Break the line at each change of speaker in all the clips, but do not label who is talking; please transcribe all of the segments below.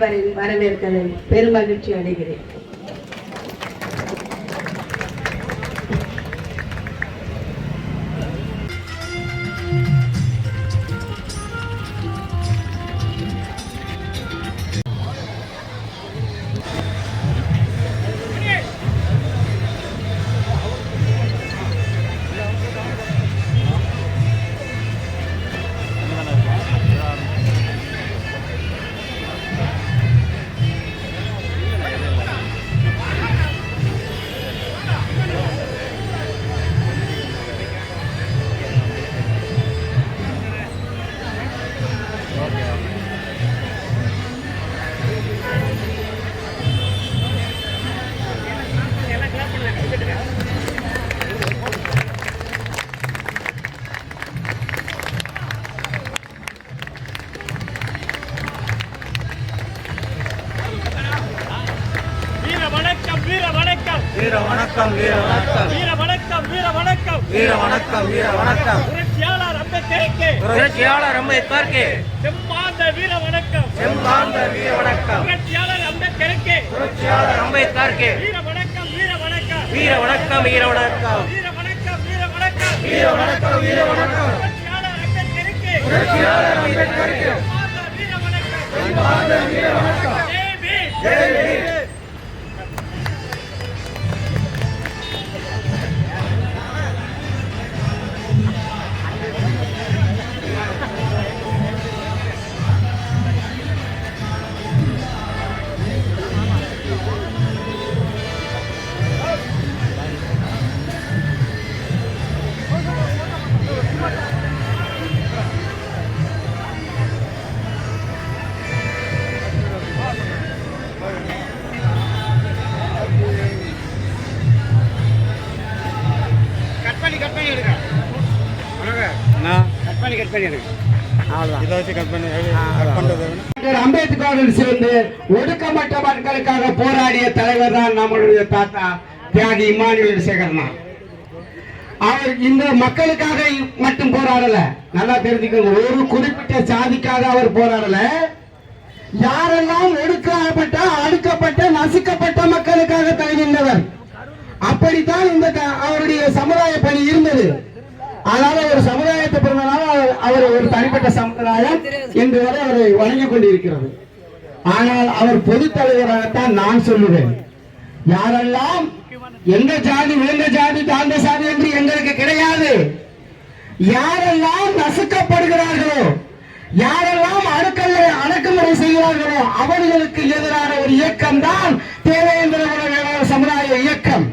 வரவேற்கிறேன் பெருமகிழ்ச்சி அடைகிறேன்.
வீர வணக்கம் வீர வணக்கம்
வீர வணக்கம் வீர வணக்கம்
வீர வணக்கம் வீர வணக்கம் புரட்சியாளர் அம்பேத்கருக்கு
புரட்சியாளர் அம்பேத்கருக்கு
செம்மாந்த வீர வணக்கம்
செம்பார்ந்த வீர வணக்கம்
புரட்சியாளர் அம்பேத்கருக்கு
புரட்சியாளர் அம்பேத்கருக்கு
வீர வணக்கம் வீர வணக்கம்
வீர வணக்கம் வீர வணக்கம்
வீர வணக்கம் வீர வணக்கம்
வீர வணக்கம் வீர வணக்கம்
புரட்சியாளர் அம்பேத்கருக்கு
புரட்சியாளர் அம்பேத்கருக்கு
செம்மாந்த வீர வணக்கம் ஜெய் பீம்
ஜெய்
கட் பண்ணி பண்ணி எடுங்க அம்பேத்கருடன் சேர்ந்து ஒடுக்கப்பட்ட மக்களுக்காக போராடிய தலைவர் தான் நம்மளுடைய தாத்தா தியாகி இமானுவேல் சேகரனா. அவர் இந்த மக்களுக்காக மட்டும் போராடல. நல்லா தெரிஞ்சுக்கோங்க. ஒரு குறிப்பிட்ட சாதிக்காக அவர் போராடல. யாரெல்லாம் ஒடுக்கப்பட்ட அடுக்கப்பட்ட நசுக்கப்பட்ட மக்களுக்காக தகுதிந்தவர் அப்படித்தான் இந்த அவருடைய சமுதாய பணி இருந்தது. அதனால ஒரு சமுதாயத்தை பிறந்தனால அவர்- ஒரு தனிப்பட்ட சமுதாயம் இன்று வரை அவரை வணங்கிக் கொண்டிருக்கிறது. ஆனால் அவர் பொதுத் தலைவராகத்தான் நான் சொல்லுவேன். யாரெல்லாம் எந்த ஜாதி உயர்ந்த ஜாதி தாழ்ந்த சாதி என்று எங்களுக்கு கிடையாது. யாரெல்லாம் நசுக்கப்படுகிறார்களோ யாரெல்லாம் அடுக்கல்ல அடக்குமுறை செய்கிறார்களோ அவர்களுக்கு எதிரான ஒரு இயக்கம் தான் தேவேந்திர சமுதாய இயக்கம்.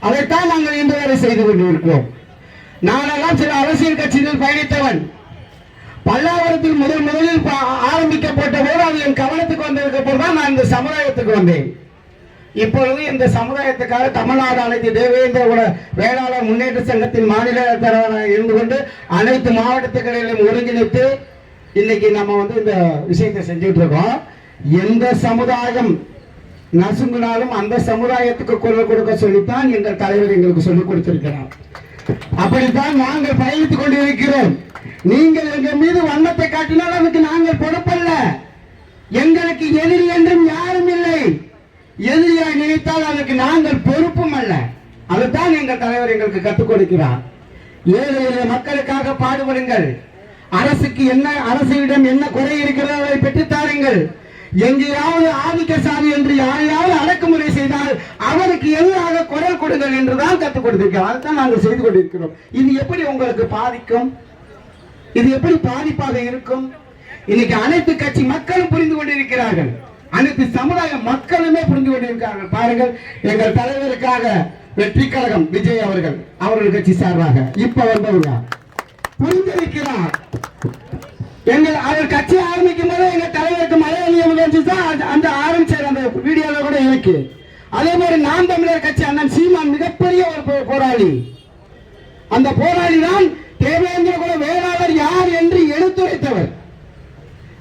அதைத்தான் நாங்கள் இன்று வரை செய்து கொண்டிருக்கிறோம். நானெல்லாம் சில அரசியல் கட்சியில் பயணித்தவன். பல்லாவரத்தில் முதல் முதலில் ஆரம்பிக்கப்பட்ட போது அது என் கவனத்துக்கு வந்ததுக்கு அப்புறம் தான் நான் இந்த சமுதாயத்துக்கு வந்தேன். இப்பொழுது இந்த சமுதாயத்துக்காக தமிழ்நாடு அனைத்து தேவேந்திர வேளாளர் முன்னேற்ற சங்கத்தின் மாநில தலைவராக இருந்து கொண்டு அனைத்து மாவட்டத்துக்களையும் ஒருங்கிணைத்து இன்னைக்கு நம்ம வந்து இந்த விஷயத்தை செஞ்சுட்டு இருக்கோம். எந்த சமுதாயம் நசுங்கினாலும் அந்த சமுதாயத்துக்கு குரல் கொடுக்க சொல்லித்தான் எங்கள் தலைவர் எங்களுக்கு சொல்லிக் கொடுத்திருக்கிறார். அப்படித்தான் நாங்கள் பயணித்துக் கொண்டிருக்கிறோம். நீங்கள் எங்கள் மீது வண்ணத்தை காட்டினால் அதுக்கு நாங்கள் பொறுப்பல்ல. எங்களுக்கு எதிரி என்றும் யாரும் இல்லை. எதிரியாய் நினைத்தால் அதற்கு நாங்கள் பொறுப்பும் அல்ல. அதுதான் எங்கள் தலைவர் எங்களுக்கு கற்றுக் கொடுக்கிறார். ஏழை எளிய மக்களுக்காக பாடுபடுங்கள். அரசுக்கு என்ன அரசிடம் என்ன குறை இருக்கிறதோ அதை பெற்றுத்தாருங்கள் எங்கேயாவது ஆதிக்கசாமி என்று யாரையாவது அடக்குமுறை செய்தால் அவருக்கு எதிராக குரல் கொடுங்கள் என்றுதான் கற்றுக் கொடுத்திருக்கிறோம். அதுதான் நாங்கள் செய்து கொண்டிருக்கிறோம். இது எப்படி உங்களுக்கு பாதிக்கும்? இது எப்படி பாதிப்பாக இருக்கும்? இன்னைக்கு அனைத்து கட்சி மக்களும் புரிந்து கொண்டிருக்கிறார்கள். அனைத்து சமுதாய மக்களுமே புரிந்து கொண்டிருக்கிறார்கள். பாருங்கள் எங்கள் தலைவருக்காக வெற்றி கழகம் விஜய் அவர்கள் அவர்கள் கட்சி சார்பாக. இப்ப வந்தவங்க புரிந்திருக்கிறார். எங்கள் அவர் கட்சி ஆரம்பிக்கும் போது எங்க தலைவருக்கு மலையாளி எமர்ஜென்சி தான் அந்த- ஆரம்பிச்சார் அந்த வீடியோல கூட இருக்கு. அதே மாதிரி நாம் தமிழர் கட்சி அண்ணன் சீமான் மிகப்பெரிய ஒரு போராளி. அந்த போராளி தான் தேவேந்திர குல வேளாளர் யார் என்று எடுத்துரைத்தவர்.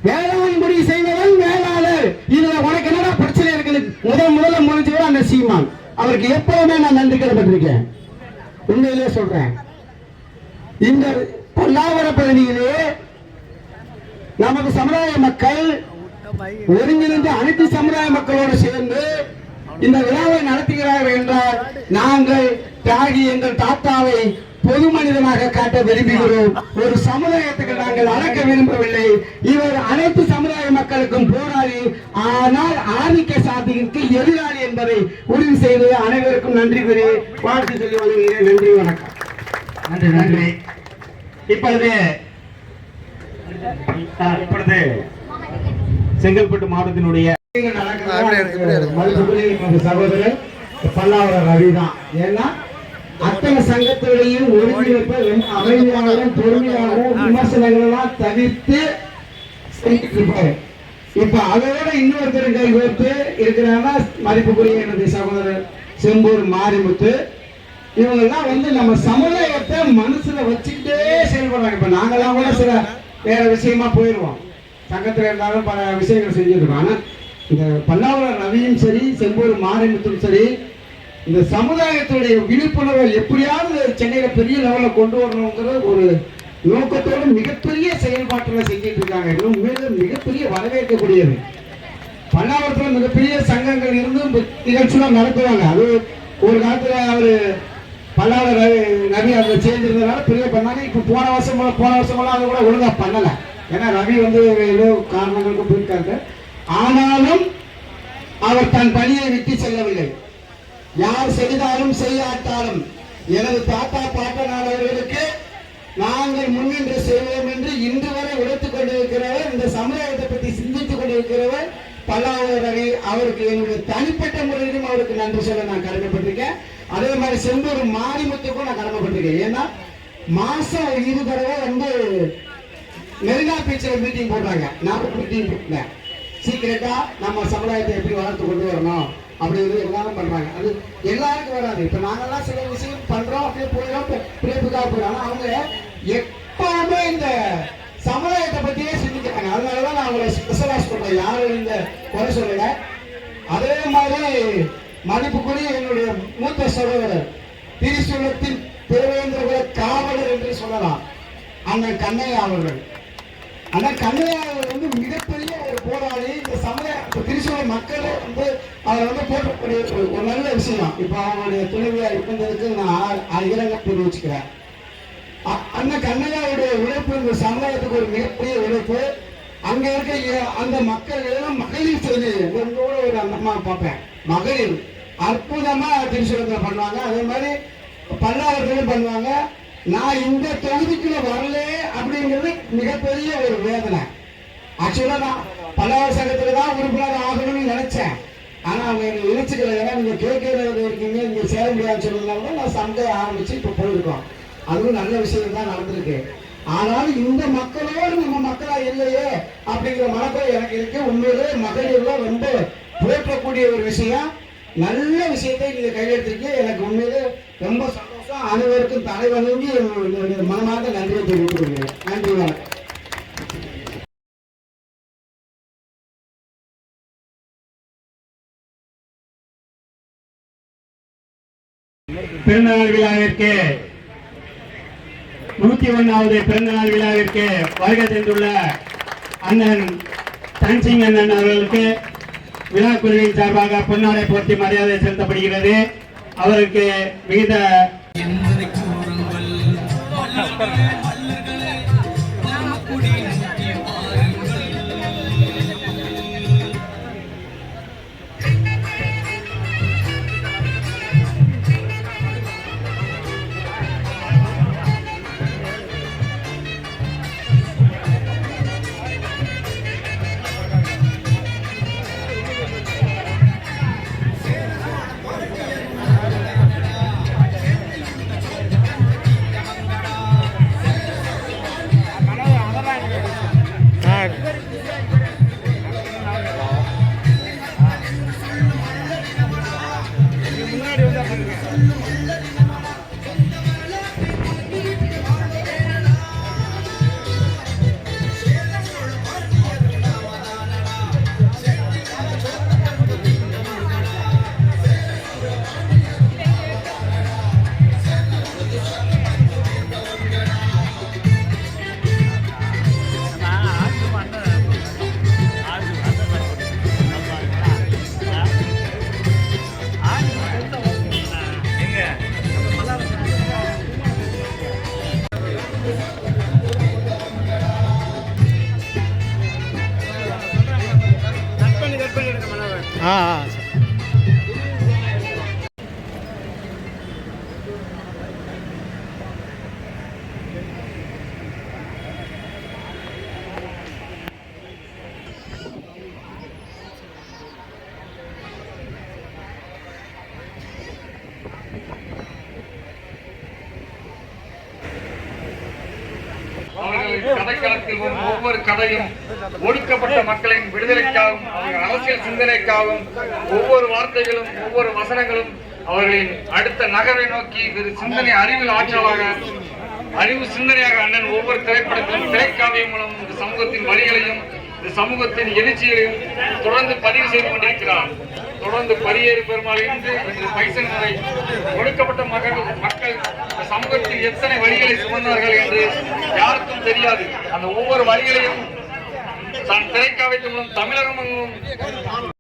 வேளாண்குடி செய்தவன் வேளாளர். இதுல உனக்கு என்னடா பிரச்சனை இருக்குது முதல் முதல்ல முடிஞ்சவர் அந்த சீமான். அவருக்கு எப்பவுமே நான் நன்றி கடப்பட்டிருக்கேன் உண்மையிலே சொல்றேன். இந்த பல்லாவர பகுதியிலே நமது சமுதாய மக்கள் ஒருங்கிணைந்து அனைத்து சமுதாய மக்களோடு சேர்ந்து இந்த விழாவை நடத்துகிறார்கள் என்றால் நாங்கள் தியாகி எங்கள் தாத்தாவை பொது மனிதனாக காட்ட விரும்புகிறோம். ஒரு சமுதாயத்துக்கு நாங்கள் அடக்க விரும்பவில்லை. இவர் அனைத்து சமுதாய மக்களுக்கும் போராளி. ஆனால் ஆதிக்க சாதிக்கு எதிராளி என்பதை உறுதி செய்து அனைவருக்கும் நன்றி கூறி வாழ்த்து சொல்லி வழங்குகிறேன் நன்றி வணக்கம்.
நன்றி நன்றி. இப்பொழுது இப்பொழுது செங்கல்பட்டு மாவட்டத்தினுடைய
மறுபடியும் என்னுடைய சகோதரர் பல்லாவர ரவி தான். ஏன்னா அத்தனை சங்கத்திலையும் ஒருங்கிணைப்ப ரொம்ப அமைதியாகவும் பொறுமையாகவும் விமர்சனங்கள் எல்லாம் தவிர்த்து செஞ்சுட்டு இருப்பாரு இப்ப அதோட இன்னொருத்தர் கை கோர்த்து இருக்கிறாங்கன்னா மதிப்புக்குரிய என்னுடைய சகோதரர் செம்பூர் மாரிமுத்து. இவங்கெல்லாம் வந்து நம்ம சமுதாயத்தை மனசுல வச்சுக்கிட்டே செயல்படுறாங்க. இப்ப நாங்கெல்லாம் கூட சில வேற விஷயமா போயிடுவோம் சங்கத்தில் இருந்தாலும் பல விஷயங்கள் செஞ்சுருக்கோம். ஆனால் இந்த பல்லாவரம் ரவியும் சரி செம்பூர் மாரிமுத்தும் சரி இந்த சமுதாயத்துடைய விழிப்புணர்வை எப்படியாவது சென்னையில் பெரிய லெவலில் கொண்டு வரணுங்கிற ஒரு நோக்கத்தோடு மிகப்பெரிய செயல்பாட்டில் செஞ்சிட்டு இருக்காங்க. இன்னும் மேலும் மிகப்பெரிய வரவேற்கக்கூடியது. பல்லாவரத்தில் மிகப்பெரிய சங்கங்கள் இருந்து இந்த நடத்துவாங்க. அது ஒரு காலத்துல அவரு அல்லாத ரவி ரவி அதில் பெரிய பண்ணாங்க. இப்போ போன வருஷம் போன வருஷமெல்லாம் அதை கூட ஒழுங்காக பண்ணலை. ஏன்னா ரவி வந்து ஏதோ காரணங்களுக்கு போயிருக்காங்க. ஆனாலும் அவர் தன் பணியை விட்டு செல்லவில்லை. யார் செய்தாலும் செய்யாட்டாலும் எனது தாத்தா பாட்டனாளர்களுக்கு நாங்கள் முன்னின்று செய்வோம் என்று இன்று வரை உழைத்துக் கொண்டிருக்கிறவர் இந்த சமுதாயத்தை பற்றி சிந்தித்துக் கொண்டிருக்கிறவர் பல்லாவூர் ரவி அவருக்கு என்னுடைய தனிப்பட்ட முறையிலும் அவருக்கு நன்றி சொல்ல நான் கடமைப்பட்டிருக்கேன். அதே மாதிரி செந்தூர் மாரிமுத்துக்கும் நான் கடமைப்பட்டிருக்கேன் ஏன்னா மாசம் இரு தடவை வந்து மெரினா பீச்சில் மீட்டிங் போடுறாங்க. நான் மீட்டிங் போட்டேன் சீக்கிரட்டா நம்ம சமுதாயத்தை எப்படி வளர்த்து கொண்டு வரணும் அப்படிங்கிறது எல்லாரும் பண்றாங்க. அது எல்லாருக்கும் வராது. இப்ப நாங்கெல்லாம் சில விஷயம் பண்றோம் அப்படியே போயிடும் பிரிப்புக்காக போயிடும். ஆனால் அவங்க எப்பவுமே இந்த சமுதாயத்தை பத்தியே சிந்திக்கிறாங்க. அதனாலதான் நான் அவங்களை ஸ்பெஷலாக பண்றேன். யாரும் இந்த குறை சொல்லல. அதே மாதிரி மதிப்புக்குரிய என்னுடைய மூத்த சகோதரர் திரிசூலத்தின் திருவேந்திர காவலர் என்று சொல்லலாம். அண்ணன் கண்ணையா அவர்கள். ஆனா கண்ணையா அவர்கள் வந்து மிகப்பெரிய ஒரு போராளி. இந்த சமய திரிசூல மக்களே வந்து அவர் வந்து போற்றக்கூடிய ஒரு- நல்ல விஷயம். இப்போ அவங்களுடைய துணைவியா இருந்ததுக்கு நான் ஆ- தெரிவிச்சுக்கிறேன் அ- அண்ணன் கண்ணையாவுடைய உழைப்பு இந்த சமுதாயத்துக்கு ஒரு மிகப்பெரிய உழைப்பு. அங்க இருக்க அந்த மக்கள் எல்லாம் மகளிர் செய்தி ஒரு அந்த அம்மா பார்ப்பேன். மகளிர். அற்புதமா திருச்சூரத்தில் பண்ணுவாங்க. அதே மாதிரி பல்லாவரத்திலும் பண்ணுவாங்க. நான் இந்த தொகுதிக்குள்ள வரல அப்படிங்கிறது மிகப்பெரிய ஒரு வேதனை. ஆக்சுவலா நான் பல்லாவர சங்கத்துல தான் உறுப்பினர் ஆகணும்னு நினைச்சேன். ஆனா அவங்க எனக்கு நினைச்சுக்கல ஏன்னா நீங்க கேட்கறது இருக்கீங்க. நீங்க சேர முடியாதுன்னு சொன்னதுனால தான் நான் சங்கம் ஆரம்பிச்சு இப்ப போயிருக்கோம். அதுவும் நல்ல விஷயம் தான் நடந்திருக்கு. ஆனாலும் இந்த மக்களோடு நம்ம மக்களா இல்லையே அப்படிங்கிற மனப்பை எனக்கு இருக்கு. உண்மையிலே மகளிர்லாம் ரொம்ப போற்றக்கூடிய ஒரு விஷயம். நல்ல விஷயத்தை நீங்க கையில் எடுத்திருக்கீங்க. எனக்கு உண்மையிலே ரொம்ப சந்தோஷம். அனைவருக்கும் தலை வணங்கி என்னுடைய மனமார்ந்த நன்றியை தெரிவித்துக் கொள்கிறேன். நன்றி வணக்கம்.
பிறந்தநாள் விழாவிற்கு நூத்தி ஒன்னாவது பிறந்தநாள் விழாவிற்கு வருகை தந்துள்ள அண்ணன் தன்சிங் அண்ணன் அவர்களுக்கு விழா குழுவின் சார்பாக பொன்னாடை போட்டி மரியாதை செலுத்தப்படுகிறது. அவருக்கு மிகுந்த
હા હા சரி.
ஒவ்வொரு கதையும் ஒடுக்கப்பட்ட மக்களின் விடுதலைக்காகவும் அவர்கள் அரசியல் சிந்தனைக்காகவும் ஒவ்வொரு வார்த்தைகளும் ஒவ்வொரு வசனங்களும் அவர்களின் அடுத்த நகரை நோக்கி ஒரு சிந்தனை அறிவில் ஆற்றலாக அறிவு சிந்தனையாக அண்ணன் ஒவ்வொரு திரைப்படத்திலும் திரைக்காவியம் மூலம் இந்த சமூகத்தின் வழிகளையும் இந்த சமூகத்தின் எழுச்சிகளையும் தொடர்ந்து பதிவு செய்து கொண்டிருக்கிறார் தொடர்ந்து பரியேறு பெருமாள் பைசன் வரை ஒடுக்கப்பட்ட மக்கள் மக்கள் சமூகத்தில் எத்தனை வழிகளை சுமந்தார்கள் என்று யாருக்கும் தெரியாது. அந்த ஒவ்வொரு வழிகளையும் தான் திரைக்காவியத்தின் மூலம் தமிழகம்